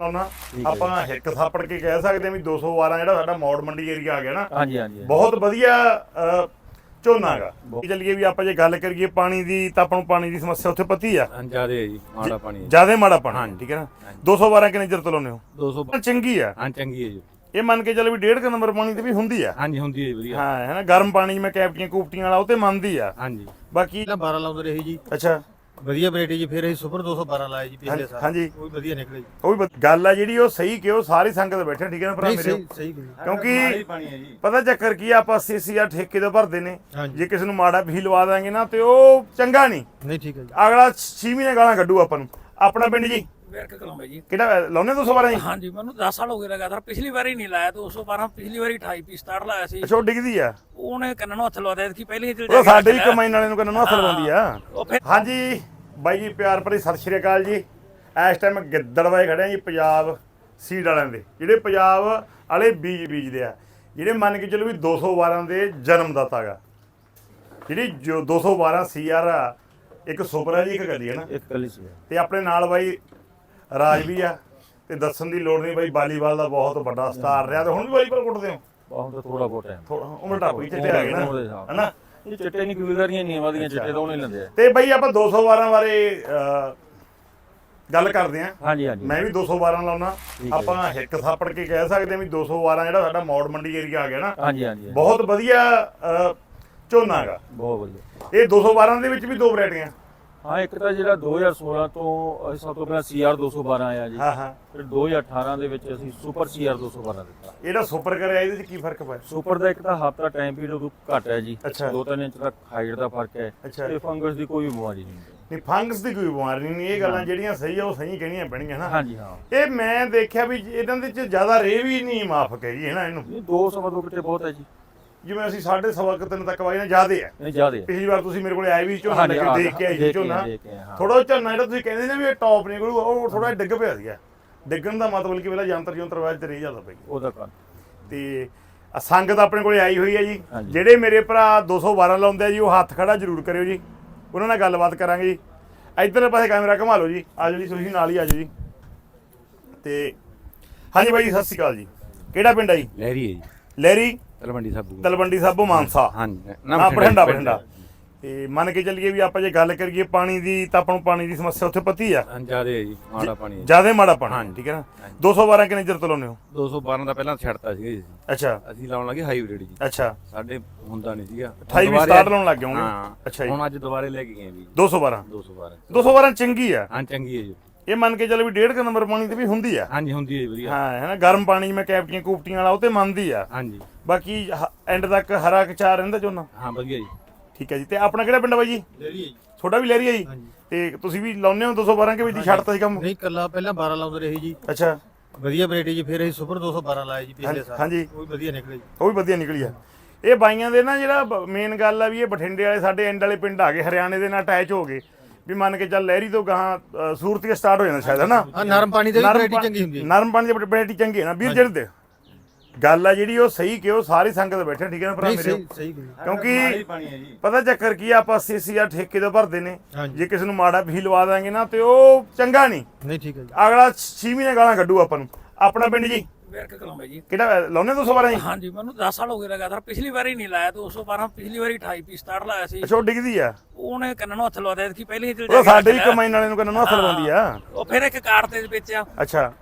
ਲਾਉਣਾ ਆਪਾਂ ਹਿੱਕ ਥਾਪੜ ਕੇ ਕਹਿ ਸਕਦੇ ਵੀ 212 ਜਿਹੜਾ ਸਾਡਾ ਮੌੜ ਮੰਡੀ ਏਰੀਆ ਆ ਗਿਆ ਨਾ ਹਾਂਜੀ ਹਾਂਜੀ ਬਹੁਤ ਵਧੀਆ ਝੋਨਾ ਗਾ। ਚੱਲੀਏ ਵੀ ਆਪਾਂ ਜੇ ਗੱਲ ਕਰੀਏ ਪਾਣੀ ਦੀ ਤਾਂ ਆਪਾਂ ਨੂੰ ਪਾਣੀ ਦੀ ਸਮੱਸਿਆ ਉੱਥੇ ਪਤੀ ਆ। ਜਿਆਦੇ ਹੈ ਜੀ ਮਾੜਾ ਪਾਣੀ ਜ਼ਿਆਦਾ ਮਾੜਾ ਪਾਣੀ ਠੀਕ ਹੈ ਨਾ? 212 ਕਿੰਨੇ ਚਿਰ ਤੋਂ ਲਾਉਂਦੇ ਹੋ? 200 ਚੰਗੀ ਆ। ਹਾਂ ਚੰਗੀ ਹੈ ਜੀ। ਇਹ ਮੰਨ ਕੇ ਚੱਲ ਵੀ 1.5 ਨੰਬਰ ਪਾਣੀ ਤੇ ਵੀ ਹੁੰਦੀ ਆ। ਹਾਂਜੀ ਹੁੰਦੀ ਹੈ ਵਧੀਆ। ਹਾਂ ਹੈ ਨਾ ਗਰਮ ਪਾਣੀ ਜਿਵੇਂ ਕੈਪਟੀਆਂ ਕੂਪਟੀਆਂ ਵਾਲਾ ਉਹ ਤੇ ਮੰਨਦੀ ਆ। ਹਾਂਜੀ। ਬਾਕੀ ਪਹਿਲਾਂ 12 ਲਾਉਂਦੇ ਰਹੇ ਜੀ। ਅੱਛਾ। ਵਧੀਆ ਵੈਰਾਈਟੀ ਜੀ ਫਿਰ ਅਸੀਂ ਸੁਪਰ 212 ਲਾਇਆ ਜੀ ਪਿਛਲੇ ਸਾਲ ਹਾਂਜੀ। ਉਹ ਵੀ ਵਧੀਆ ਨਿਕਲੇ ਜੀ। ਉਹ ਵੀ ਗੱਲ ਆ ਜਿਹੜੀ ਉਹ ਸਹੀ ਕਿ ਉਹ ਸਾਰੀ ਸੰਗਤ ਬੈਠੇ ਠੀਕ ਹੈ ਨਾ ਭਰਾ ਨਹੀਂ ਮੇਰੇ? ਸਹੀ ਸਹੀ ਕਿਉਂਕਿ ਪਾਣੀ ਹੈ ਜੀ। ਪਤਾ ਚੱਕਰ ਕੀ ਆ ਆਪਾਂ 80000 ਠੇਕੇ ਤੋਂ ਭਰਦੇ ਨੇ। ਹਾਂਜੀ। ਜੇ ਕਿਸੇ ਨੂੰ ਮਾੜਾ ਵੀ ਲਵਾ ਦਾਂਗੇ ਨਾ ਤੇ ਉਹ ਚੰਗਾ ਨਹੀਂ। ਨਹੀਂ ਠੀਕ ਹੈ ਜੀ। ਅਗਲਾ 6 ਮਹੀਨੇ ਗਾਲਾਂ ਕੱਢੂ ਆਪਾਂ ਨੂੰ। ਆਪਣਾ ਪਿੰਡ ਜੀ? ਵਿਰਕ ਕਲਾਉਂਦੇ ਜੀ। ਕਿਹੜਾ ਲਾਉਨੇ 212 ਜੀ? ਹਾਂਜੀ ਮੈਨੂੰ 10 ਸਾਲ ਹੋ ਗਏ ਲਗਾਤਾਰ। ਪਿਛਲੀ ਵਾਰੀ ਨਹੀਂ ਲਾਇਆ 212 ਪਿਛਲੀ ਵਾਰੀ 28 ਪੀਸ ਸਟਾਰਟ ਲਾਇਆ ਸੀ। ਅੱਛਾ ਉਹ ਡਿੱਗਦੀ ਆ? ਉਹਨੇ ਕੰਨ ਨੂੰ ਹੱਥ ਲਵਾ ਦਿੱਤਾ ਕਿ ਪਹਿਲੀ ਚਲ ਉਹ ਸਾਡੇ ਹੀ ਕਮਾਈਨ ਵਾਲੇ ਨੂੰ ਕਹਿੰਦਾ ਨਾ ਹੱਥ ਲਵਾਉਂਦੀ ਆ। ਉਹ ਫਿਰ ਹਾਂਜੀ। ਬਾਈ ਜੀ ਪਿਆਰ ਭਰੀ ਸਤਿ ਸ਼੍ਰੀ ਅਕਾਲ ਜੀ। ਇਸ ਟਾਈਮ ਗਿੱਦੜਵਾਏ ਖੜੇ ਆ ਜੀ ਪੰਜਾਬ ਸੀਡ ਵਾਲਿਆਂ ਦੇ। ਜਿਹੜੇ ਪੰਜਾਬ ਵਾਲੇ ਬੀਜ ਬੀਜਦੇ ਆ ਜਿਹੜੇ ਮੰਨ ਕੇ ਚੱਲੋ ਵੀ 212 ਦੇ ਜਨਮਦਾਤਾ ਗਾ। ਜਿਹੜੀ ਜੋ 212 ਸੀਆਰ ਆ ਇੱਕ ਸੁਪਰ ਹੈ ਜੀ ਇੱਕ ਗੱਡੀ ਹੈ ਨਾ। ਇੱਕ ਕੱਲੀ ਸੀ ਤੇ ਆਪਣੇ ਨਾਲ ਬਾਈ ਰਾਜ ਵੀ ਆ ਤੇ ਦੱਸਣ ਦੀ ਲੋੜ ਨਹੀਂ ਬਾਈ ਵਾਲੀਬਾਲ ਦਾ ਬਹੁਤ ਵੱਡਾ ਸਟਾਰ ਰਿਹਾ। ਤੇ ਹੁਣ ਵੀ ਵਾਲੀਬਾਲ ਕੁੱਟਦੇ ਹੋ? ਬਹੁਤ ਥੋੜਾ ਬਹੁਤ ਟਾਈਮ ਥੋੜਾ ਉਮਰ ਟਾਪੂ ਹੀ ਚਿੱਟੇ ਆ ਗਏ ਨਾ। ਹਨਾ? ਇਹ ਚਿੱਟੇ ਨਹੀਂ ਕਬੀਲਦਾਰੀਆਂ ਨਹੀਂ ਆਵਾਦੀਆਂ ਚਿੱਟੇ ਤੋਂ ਨਹੀਂ ਲੈਂਦੇ ਤੇ ਬਾਈ ਆਪਾਂ 212 ਬਾਰੇ ਅਹ, ਗੱਲ ਕਰਦੇ ਆਂ। ਹਾਂਜੀ ਹਾਂਜੀ। ਮੈਂ ਵੀ 212 ਲਾਉਣਾ। ਆਪਾਂ ਹਿੱਕ ਥਾਪੜ ਕੇ ਕਹਿ ਸਕਦੇ ਹਾਂ ਵੀ 212 ਜਿਹੜਾ ਸਾਡਾ ਮੌੜ ਮੰਡੀ ਏਰੀਆ ਆ ਗਿਆ ਨਾ। ਹਾਂਜੀ ਹਾਂਜੀ ਬਹੁਤ ਵਧੀਆ ਅਹ, ਝੋਨਾ ਗਾ ਬਹੁਤ ਵਧੀਆ। ਇਹ 212 ਦੇ ਵਿੱਚ ਵੀ ਦੋ ਵੈਰਾਈਟੀਆਂ। ਹਾਂ ਇੱਕ ਤਾਂ ਜਿਹੜਾ 2016 ਤੋਂ ਅਸੀਂ ਸਭ ਤੋਂ ਪਹਿਲਾਂ CR 212 ਆਇਆ ਜੀ। ਹਾਂ ਹਾਂ। ਫਿਰ 2018 ਦੇ ਵਿੱਚ ਅਸੀਂ ਸੁਪਰ CR 212 ਦਿੱਤਾ। ਇਹਦਾ ਸੁਪਰ ਕਰਿਆ ਇਹਦੇ ਵਿੱਚ ਕੀ ਫ਼ਰਕ ਪਿਆ? ਸੁਪਰ ਦਾ ਇੱਕ ਤਾਂ ਹਫਤਾ ਟਾਈਮ ਪੀਰੀਅਡ ਘੱਟ ਹੈ ਜੀ। ਅੱਛਾ। 2-3 ਇੰਚ ਦਾ ਹਾਈਟ ਦਾ ਫ਼ਰਕ ਹੈ। ਤੇ ਫੰਗਸ ਦੀ ਕੋਈ ਬਿਮਾਰੀ ਨਹੀਂ ਨਹੀਂ ਫੰਗਸ ਦੀ ਕੋਈ ਬਿਮਾਰੀ ਨਹੀਂ ਇਹ ਗੱਲਾਂ ਜਿਹੜੀਆਂ ਸਹੀ ਆ ਉਹ ਸਹੀ ਕਹਿਣੀਆਂ ਪੈਣਗੀਆਂ ਨਾ। ਹਾਂਜੀ ਹਾਂ। ਇਹ ਮੈਂ ਦੇਖਿਆ ਵੀ ਇਹਨਾਂ ਦੇ ਚ ਜ਼ਿਆਦਾ ਰੇ ਵੀ ਨਹੀਂ ਮਾਫਕ ਹੈਗੀ ਹੈ ਨਾ ਇਹਨੂੰ। ਇਹ 200 ਦੋ ਕਿਤੇ ਬਹੁਤ ਹੈ ਜੀ। ਜਿਵੇਂ ਅਸੀਂ ਸਾਢੇ ਸਵਾ ਕੁ ਤਿੰਨ ਤੱਕ ਵਾਈ ਨਾ ਜ਼ਿਆਦੇ ਆ। ਨਹੀਂ ਜ਼ਿਆਦੇ ਹੈ ਪਿਛਲੀ ਵਾਰ ਤੁਸੀਂ ਮੇਰੇ ਕੋਲੇ ਆਏ ਵੀ ਝੋਨਾ ਲੈ ਕੇ ਦੇਖ ਕੇ ਆਏ ਸੀ ਝੋਨਾ। ਥੋੜਾ ਝੋਨਾ ਜਿਹੜਾ ਤੁਸੀਂ ਕਹਿੰਦੇ ਨੇ ਵੀ ਇਹ ਟੌਪ ਨਿਕਲੂ ਉਹ ਥੋੜਾ ਡਿੱਗ ਪਿਆ ਸੀਗਾ। ਡਿੱਗਣ ਦਾ ਮਤਲਬ ਕਿ ਵੇਲਾ ਯੰਤਰ ਯੰਤਰ ਵਾਜ ਤੇ ਰਹਿ ਜਾਂਦਾ ਪਈ ਉਹਦਾ ਕਾਰਨ। ਤੇ ਸੰਗਤ ਆਪਣੇ ਕੋਲੇ ਆਈ ਹੋਈ ਹੈ ਜੀ। ਜਿਹੜੇ ਮੇਰੇ ਭਰਾ 212 ਲਾਉਂਦੇ ਆ ਜੀ ਉਹ ਹੱਥ ਖੜਾ ਜ਼ਰੂਰ ਕਰਿਓ ਜੀ। ਉਹਨਾਂ ਨਾਲ ਗੱਲਬਾਤ ਕਰਾਂਗੇ ਜੀ। ਇਧਰਲੇ ਪਾਸੇ ਕੈਮਰਾ ਘੁਮਾ ਲਓ ਜੀ। ਆ ਜੀ ਤੁਸੀਂ ਨਾਲ ਹੀ ਆ ਜਾਓ ਜੀ। ਤੇ ਹਾਂਜੀ ਬਾਈ ਸਤਿ ਸ਼੍ਰੀ ਅਕਾਲ ਜੀ। ਕਿਹੜਾ ਪਿੰਡ ਆ ਜੀ? ਲਹਿਰੀ ਹੈ ਜੀ। ਲਹਿਰੀ? ਤਲਵੰਡੀ ਸਾਬੂ। ਤਲਵੰਡੀ ਸਾਬੋ ਮਾਨਸਾ। ਹਾਂਜੀ ਨਾ ਬਠਿੰਡਾ ਬਠਿੰਡਾ ਤੇ ਮੰਨ ਕੇ ਚੱਲੀਏ ਵੀ ਆਪਾਂ ਜੇ ਗੱਲ ਕਰੀਏ ਪਾਣੀ ਦੀ ਤਾਂ ਆਪਾਂ ਨੂੰ ਪਾਣੀ ਦੀ ਸਮੱਸਿਆ ਉੱਥੇ ਪਤੀ ਆ। ਜਿਆਦੇ ਹੈ ਜੀ ਮਾੜਾ ਪਾਣੀ ਜ਼ਿਆਦਾ ਮਾੜਾ ਪਾਣੀ ਠੀਕ ਹੈ ਨਾ? 212 ਕਿੰਨੇ ਚਿਰ ਤੋਂ ਹੋ? 212 ਦਾ ਪਹਿਲਾਂ ਛੱਡਤਾ ਸੀਗਾ ਜੀ। ਅੱਛਾ। ਅਸੀਂ ਲਾਉਣ ਲੱਗੇ ਹਾਈਬ੍ਰਿਡ ਜੀ। ਅੱਛਾ। ਸਾਡੇ ਹੁੰਦਾ ਨਹੀਂ ਸੀਗਾ। 28 ਵੀ ਦੁਬਾਰੇ- ਸਟਾਰਟ ਲਾਉਣ ਲੱਗ ਗਏ ਹੋਣਗੇ। ਹਾਂ। ਅੱਛਾ ਜੀ। ਹੁਣ ਅੱਜ ਦੁਬਾਰੇ ਲੈ ਕੇ ਗਏ ਵੀ 212 212 212 ਚੰਗੀ ਆ। ਹਾਂ ਚੰਗੀ ਹੈ ਜੀ। ਇਹ ਮੰਨ ਕੇ ਚੱਲ ਵੀ 1.5 ਨੰਬਰ ਪਾਣੀ ਤੇ ਵੀ ਹੁੰਦੀ ਆ। ਹਾਂਜੀ ਹੁੰਦੀ ਹੈ ਜੀ ਵਧੀਆ। ਹਾਂ ਹੈ ਨਾ ਗਰਮ ਪਾਣੀ ਜਿਵੇਂ ਕੈਪਟੀਆਂ ਕੂਪਟੀਆਂ ਵਾਲਾ ਉਹ ਤੇ ਮੰਨਦੀ ਆ। ਹਾਂਜੀ। ਬਾਕੀ ਐਂਡ ਤੱਕ ਹਰਾ ਕਚਾਰ ਰਹਿੰਦਾ ਝੋਨਾ ਹਾਂ ਵਧੀਆ ਜੀ। ਠੀਕ ਹੈ ਜੀ ਤੇ ਆਪਣਾ ਕਿਹੜਾ ਪਿੰਡ ਆ ਬਾਈ ਜੀ? ਲੇਰੀ ਜੀ। ਤੁਹਾਡਾ ਵੀ ਲਹਿਰੀ ਆ ਜੀ? ਹਾਂਜੀ। ਤੇ ਤੁਸੀਂ ਵੀ ਲਾਉਂਦੇ ਹੋ 212 ਕੇ ਵਿੱਚ ਹੀ ਛੱਡਤਾ ਸੀ ਕੰਮ? ਨਹੀਂ ਕੱਲਾ ਪਹਿਲਾਂ 12 ਲਾਉਂਦੇ ਰਹੇ ਜੀ। ਅੱਛਾ। ਵਧੀਆ ਵੈਰਾਈਟੀ ਜੀ ਫਿਰ ਅਸੀਂ ਸੁਪਰ 212 ਲਾਇਆ ਜੀ ਪਿਛਲੇ ਸਾਲ। ਹਾਂਜੀ। ਉਹ ਵੀ ਵਧੀਆ ਨਿਕਲੇ ਜੀ। ਉਹ ਵੀ ਵਧੀਆ ਨਿਕਲੀ ਆ। ਇਹ ਬਾਈਆਂ ਦੇ ਨਾ ਜਿਹੜਾ ਮੇਨ ਗੱਲ ਆ ਵੀ ਇਹ ਬਠਿੰਡੇ ਵਾਲੇ ਸਾਡੇ ਐਂਡ ਵਾਲੇ ਪਿੰਡ ਆ ਗਏ ਹਰਿਆਣੇ ਦੇ ਨਾਲ ਅਟੈਚ ਹੋ ਗਏ। ਵੀ ਮੰਨ ਕੇ ਚੱਲ ਲਹਿਰੀ ਤੋਂ ਗਾਹਾਂ ਸੂਰਤੀਆ ਸਟਾਰਟ ਹੋ ਜਾਂਦਾ ਸ਼ਾਇਦ ਹੈ ਨਾ ਹਾਂ ਨਰਮ ਪਾਣੀ ਦੀ ਵੈਰਾਈਟੀ ਚੰਗੀ ਹੁੰਦੀ ਹੈ। ਨਰਮ ਪਾਣੀ ਦੀ ਵੈਰਾਈਟੀ ਚੰਗੀ ਹੈ ਨਾ। ਵੀਰ ਜਿਹੜੇ ਦੇ ਗੱਲ ਆ ਜਿਹੜੀ ਉਹ ਸਹੀ ਕਿ ਉਹ ਸਾਰੀ ਸੰਗਤ ਬੈਠੇ ਠੀਕ ਹੈ ਨਾ ਭਰਾ ਮੇਰੇ? ਸਹੀ ਸਹੀ ਕਹੀ ਕਿਉਂਕਿ ਪਤਾ ਚੱਕਰ ਕੀ ਆ ਆਪਾਂ 80000 ਠੇਕੇ ਤੋਂ ਭਰਦੇ ਨੇ। ਜੇ ਕਿਸੇ ਨੂੰ ਮਾੜਾ ਵੀ ਲਵਾ ਦਾਂਗੇ ਨਾ ਤੇ ਉਹ ਚੰਗਾ ਨਹੀਂ। ਨਹੀਂ ਠੀਕ ਹੈ ਜੀ। ਅਗਲਾ 6 ਮਹੀਨੇ ਗਾਲਾਂ ਕੱਢੂ ਆਪਾਂ ਨੂੰ। ਆਪਣਾ ਪਿੰਡ ਜੀ। ਵਿਰਕ ਕਲਾਉਂਦੇ ਜੀ? ਕਿਹੜਾ ਲਾਉਨੇ 212 ਜੀ? ਹਾਂਜੀ ਮੈਨੂੰ 10 ਸਾਲ ਹੋ ਗਏ ਲਗਾਤਾਰ। ਪਿਛਲੀ ਵਾਰੀ ਨਹੀਂ ਲਾਇਆ 212 ਪਿਛਲੀ ਵਾਰੀ 28 ਪੀਸ ਸਟਾਰਟ ਲਾਇਆ ਸੀ। ਅੱਛਾ ਉਹ ਡਿੱਗਦੀ ਆ? ਉਹਨੇ ਕੰਨ ਨੂੰ ਹੱਥ ਲਵਾ ਦਿੱਤਾ ਕਿ ਪਹਿਲੀ ਚਲ ਉਹ ਸਾਡੇ ਹੀ ਕਮਾਈਨ ਵਾਲੇ ਨੂੰ ਕਹਿੰਦਾ ਨਾ ਹੱਥ ਲਵਾਉਂਦੀ ਆ। ਉਹ ਫਿਰ ਇੱਕ ਕਾਰ ਤੇ ਵੇਚਿਆ। ਅੱਛਾ।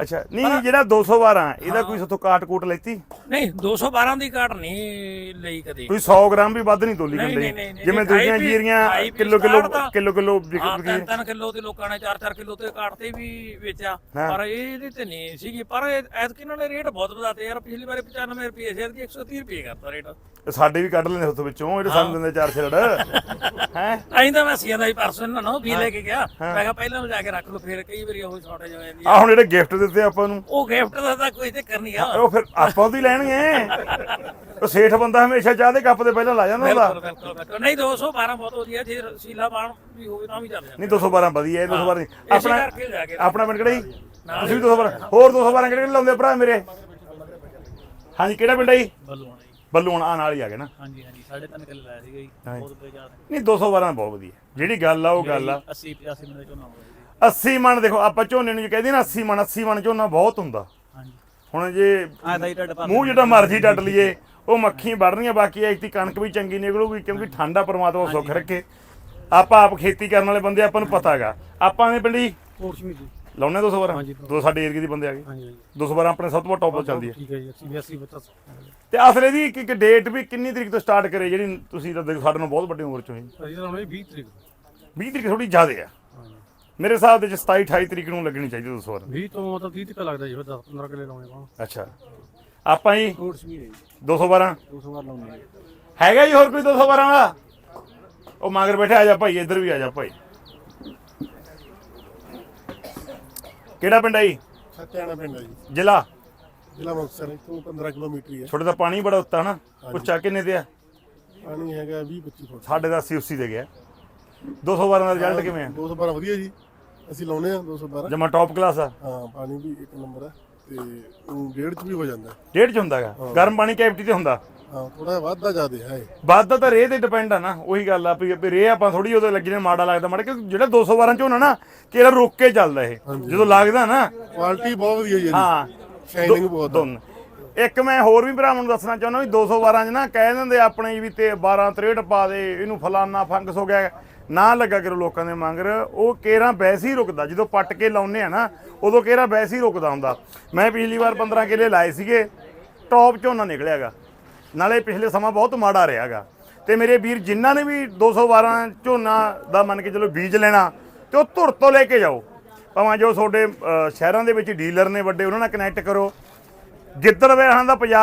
ਅੱਛਾ। ਨਹੀਂ ਜਿਹੜਾ 212 ਇਹਦਾ ਕੋਈ ਸਥੋਂ ਕਾਟ ਕੂਟ ਲੈਤੀ? ਨਹੀਂ 212 ਦੀ ਘਾਟ ਨਹੀਂ ਲਈ ਕਦੇ। ਕੋਈ 100 ਗ੍ਰਾਮ ਵੀ ਵੱਧ ਨਹੀਂ ਤੋਲੀ ਨਹੀਂ, ਜਿਵੇਂ ਦੂਜੀਆਂ ਜੀਰੀਆਂ ਕਿਲੋ ਕਿਲੋ। ਕਿਲੋ ਕਿਲੋ ਹਾਂ ਵਿਕ ਤਿੰਨ ਤਿੰਨ ਕਿਲੋ ਤੇ ਲੋਕਾਂ ਨੇ 4-4 ਕਿਲੋ ਤੇ ਘਾਟ ਤੇ ਵੀ ਵੇਚਿਆ। ਪਰ ਇਹਦੇ ਤੇ ਨਹੀਂ ਸੀਗੀ। ਪਰ ਐਤਕੀ ਇਹਨਾਂ ਨੇ ਰੇਟ ਬਹੁਤ ਵਧਾਤੇ ਯਾਰ ਪਿਛਲੀ ਵਾਰੀ 95 ਰੁਪਏ ਸੀ ਐਤਕੀ 130 ਰੁਪਏ ਕਰਤਾ ਰੇਟ। ਸਾਡੇ ਵੀ ਕੱਢ ਲੈਂਦੇ ਉੱਥੋਂ ਵਿੱਚੋਂ ਜਿਹੜੇ ਸਾਨੂੰ ਦਿੰਦੇ ਚਾਰ ਛੜ। ਹੈ? ਐਂ ਤਾਂ ਮੈਂ ਸੀਆ ਦਾ ਹੀ ਪਰਸਨ ਨਾ ਨਾ ਵੀ ਲੈ ਕੇ ਗਿਆ। ਮੈਂ ਕਿਹਾ ਪਹਿਲਾਂ ਨੂੰ ਜਾ ਕੇ ਰੱਖ ਲਓ ਫਿਰ ਕਈ ਵਾਰੀ ਉਹ ਸ਼ਾਰਟੇਜ ਹੋ ਜਾਂਦੀ ਆ ਆ ਹੁਣ ਜਿਹੜੇ ਗਿਫਟ ਦਿੱਤੇ ਆਪਾਂ ਨੂੰ। ਉਹ ਗਿਫਟ ਦਾ ਤਾਂ ਕੋਈ ਚੱਕਰ ਨਹੀਂ ਆ। ਉਹ ਫਿਰ ਆਪਾਂ ਤੋਂ ਹੀ ਲੈਣਗੇ ਉਹ ਸੇਠ ਬੰਦਾ ਹਮੇਸ਼ਾ ਚਾਹ ਦੇ ਕੱਪ ਦੇ ਪਹਿਲਾਂ ਲਾ ਜਾਂਦਾ ਬਿਲਕੁਲ ਹੁੰਦਾ। ਬਿਲਕੁਲ ਬਿਲਕੁਲ। ਨਹੀਂ 212 ਬਹੁਤ ਵਧੀਆ ਜੇ ਸੀਲਾ ਬਾਣ ਵੀ ਹੋਵੇ ਤਾਂ ਵੀ ਚੱਲ ਜਾਂਦਾ। ਨਹੀਂ 212 ਵਧੀਆ ਇਹ 212 ਨਹੀਂ। ਇਸੇ ਆਪਣਾ ਆਪਣਾ ਪਿੰਡ ਕਿਹੜਾ ਜੀ? ਤੁਸੀਂ ਵੀ 212 ਹੋਰ 212 ਕਿਹੜੇ ਕਿਹੜੇ ਲਾਉਂਦੇ ਭਰਾ ਮੇਰੇ? ਹਾਂਜੀ ਕਿਹੜਾ ਪਿੰਡ ਹੈ ਜੀ? ਬੱਲੂਆਣਾ ਜੀ। ਬੱਲੂਣ ਆ ਨਾਲ ਹੀ ਆ ਗਏ ਨਾ। ਹਾਂਜੀ ਹਾਂਜੀ ਸਾਢੇ ਤਿੰਨ ਕਿੱਲੇ ਲਾਇਆ ਸੀਗਾ ਜੀ। ਹਾਂਜੀ। ਬਹੁਤ ਬੇਕਾਰ ਨਹੀਂ। 212 ਬਹੁਤ ਵਧੀਆ। ਜਿਹੜੀ ਗੱਲ ਆ ਉਹ ਗੱਲ ਆ। 80 85 ਮਿੰਟ ਚੋਂ ਨਾ ਹੋਵੇ 80 ਮਣ ਦੇਖੋ ਆਪਾਂ ਝੋਨੇ ਨੂੰ ਜੇ ਕਹਿੰਦੇ ਨਾ 80 ਮਣ 80 ਮਣ ਝੋਨਾ ਬਹੁਤ ਹੁੰਦਾ। ਹਾਂਜੀ। ਹੁਣ ਜੇ ਆ ਤਾਂ ਹੀ ਢੱਡ ਭਰ ਮੂੰਹ ਜਿਹੜਾ ਮਰਜ਼ੀ ਡੱਟ ਲਈਏ ਉਹ ਮੱਖੀਆਂ ਵੜ ਰਹੀਆਂ ਬਾਕੀ ਐਤੀ ਕਣਕ ਵੀ ਚੰਗੀ ਨਿਕਲੂਗੀ ਕਿਉਂਕਿ ਠੰਡਾ ਪਰਮਾਤਮਾ ਸੁੱਖ ਰੱਖੇ। ਆਪਾਂ ਆਪ ਖੇਤੀ ਕਰਨ ਵਾਲੇ ਬੰਦੇ ਆਪਾਂ ਨੂੰ ਪਤਾ ਹੈਗਾ। ਆਪਾਂ ਨੇ ਪਿੰਡੀ ਜੀ। ਲਾਉਣੇ 200 ਵਾਰਾਂ ਹਾਂਜੀ। ਦੋ ਸਾਡੇ ਏਰੀਏ ਦੇ ਬੰਦੇ ਆ ਗਏ। ਹਾਂਜੀ ਹਾਂਜੀ। 200 ਵਾਰਾਂ ਆਪਣੇ ਸਭ ਤੋਂ ਟੌਪ ਚੱਲਦੀ ਹੈ ਠੀਕ ਹੈ ਜੀ 80 82 ਬਤਾ ਤੇ ਅਸਲੇ ਦੀ ਇੱਕ ਇੱਕ ਡੇਟ ਵੀ ਕਿੰਨੀ ਤਰੀਕ ਤੋਂ ਸਟਾਰਟ ਕਰੇ ਜਿਹੜੀ ਤੁਸੀਂ ਤਾਂ ਦੇਖੋ ਸਾਡੇ ਨਾਲ ਬਹੁਤ ਵੱਡੀ ਉਮਰ ਚ ਹੋਈ ਅਸੀਂ ਤਾਂ ਲਾਉਣੇ 20 ਤਰੀਕ 20 ਤਰੀਕ ਥੋੜੀ ਜ਼ਿਆਦਾ ਆ। ਮੇਰੇ ਹਿਸਾਬ ਦੇ ਚ 27 28 ਤਰੀਕ ਨੂੰ ਲੱਗਣੀ ਚਾਹੀਦੀ 200 ਵਾਰ 20 ਤੋਂ ਮਤਲਬ 30 ਤੱਕ ਲੱਗਦਾ ਜੀ ਫਿਰ 10 15 ਕਿਲੇ ਲਾਉਣੇ ਪਾਉਣ ਅੱਛਾ। ਆਪਾਂ ਹੀ ਕੋਰਸ ਵੀ ਹੈ ਜੀ। 200 ਵਾਰਾਂ 200 ਵਾਰ ਲਾਉਣੇ ਹੈਗਾ ਜੀ ਹੋਰ ਕੋਈ 200 ਵਾਰਾਂ ਵਾਲਾ? ਉਹ ਮਗਰ ਬੈਠਾ ਆ ਜਾ ਭਾਈ ਇੱਧਰ ਵੀ ਆ ਜਾ ਭਾਈ। ਕਿਹੜਾ ਪਿੰਡ ਆਈ ਸਤਿਆਣਾ ਪਿੰਡ ਹੈ ਜੀ। ਜ਼ਿਲ੍ਹਾ? ਜ਼ਿਲ੍ਹਾ ਮੁਕਤਸਰ ਇੱਥੋਂ 15 ਕਿਲੋਮੀਟਰ ਹੀ ਹੈ। ਛੋਟੇ ਦਾ ਪਾਣੀ ਬੜਾ ਉੱਤਾ ਨਾ। ਉੱਚਾ ਕਿੰਨੇ ਤੇ ਆ? ਪਾਣੀ ਹੈਗਾ 20 25 ਫੁੱਟ। ਸਾਡੇ ਦਾ 80 80 ਦੇ ਗਿਆ। 200 ਵਾਰਾਂ ਦਾ ਰਿਜ਼ਲਟ ਕਿਵੇਂ ਆ? 212 ਵਧੀਆ ਜੀ। ਅਸੀਂ ਲਾਉਨੇ ਆ 212 ਜਮਾ ਟੌਪ ਕਲਾਸ ਆ। ਹਾਂ ਪਾਣੀ ਵੀ ਇੱਕ ਨੰਬਰ ਹੈ ਤੇ ਉਹ ਡੇਢ ਚ ਵੀ ਹੋ ਜਾਂਦਾ। ਹੈ। ਡੇਢ ਚ ਹੁੰਦਾਗਾ ਗਰਮ ਪਾਣੀ ਕੈਵਿਟੀ ਤੇ ਹੁੰਦਾ। ਹਾਂ ਥੋੜਾ ਵਾਧਾ ਜ਼ਿਆਦਾ ਹੈ ਇਹ। ਵੱਧ ਤਾਂ ਰੇਹ ਤੇ ਡਿਪੈਂਡ ਆ ਨਾ ਉਹੀ ਗੱਲ ਆ ਵੀ ਵੀ ਰੇਹ ਆਪਾਂ ਥੋੜੀ ਉਹਦੇ ਲੱਗੀ ਨੇ ਮਾੜਾ ਲੱਗਦਾ ਮਾੜਾ ਕਿਉਂਕਿ ਜਿਹੜਾ 200 ਵਾਰਾਂ ਚ ਹੋਣਾ ਨਾ ਕਿਹੜਾ ਰੁੱਕ ਕੇ ਚੱਲਦਾ ਇਹ। ਜਦੋਂ ਲੱਗਦਾ ਨਾ। ਕੁਆਲਿਟੀ ਬਹੁਤ ਵਧੀਆ ਜੀ ਹਾਂ। ਸ਼ਾਈਨਿੰਗ ਬਹੁਤ। ਦੋਨ ਇੱਕ ਮੈਂ ਹੋਰ ਵੀ ਭਰਾਵਾਂ ਨੂੰ ਦੱਸਣਾ ਚਾਹੁੰਦਾ ਵੀ 200 ਵਾਰਾਂ 'ਚ ਨਾ ਕਹਿ ਦਿੰਦੇ ਆਪਣੇ ਵੀ ਤੇ 12 63 ਪਾ ਦੇ ਇਹਨੂੰ ਫਲਾਨਾ ਫੰਗਸ ਹੋ ਗਿਆ ਨਾ ਲੱਗਾ ਕਰੋ ਲੋਕਾਂ ਦੇ ਮੰਗਰ ਉਹ ਕੇਰਾ ਵੈਸੇ ਹੀ ਰੁਕਦਾ ਜਦੋਂ ਪੱਟ ਕੇ ਲਾਉਨੇ ਆ ਨਾ ਉਦੋਂ ਕੇਰਾ ਵੈਸੇ ਹੀ ਰੁਕਦਾ ਹੁੰਦਾ। ਮੈਂ ਪਿਛਲੀ ਵਾਰ 15 ਕਿੱਲੇ ਲਾਏ ਸੀਗੇ ਟੌਪ ਝੋਨਾ ਨਿਕਲਿਆਗਾ। ਨਾਲੇ ਪਿਛਲੇ ਸਮਾਂ ਬਹੁਤ ਮਾੜਾ ਰਿਹਾਗਾ। ਤੇ ਮੇਰੇ ਵੀਰ ਜਿਨ੍ਹਾਂ ਨੇ ਵੀ 212 ਝੋਨਾ ਦਾ ਮੰਨ ਕੇ ਚਲੋ ਬੀਜ ਲੈਣਾ, ਤੇ ਉਹ ਧੁਰ ਤੋਂ ਲੈ ਕੇ ਜਾਓ। ਭਾਵੇਂ ਜੋ ਤੁਹਾਡੇ ਸ਼ਹਿਰਾਂ ਦੇ ਵਿੱਚ ਡੀਲਰ ਨੇ ਵੱਡੇ, ਉਹਨਾਂ ਨਾਲ ਕਨੈਕਟ ਕਰੋ। ਗਿੱਦੜ ਵੇਹਾਂ ਦਾ ਪੰਜਾਬ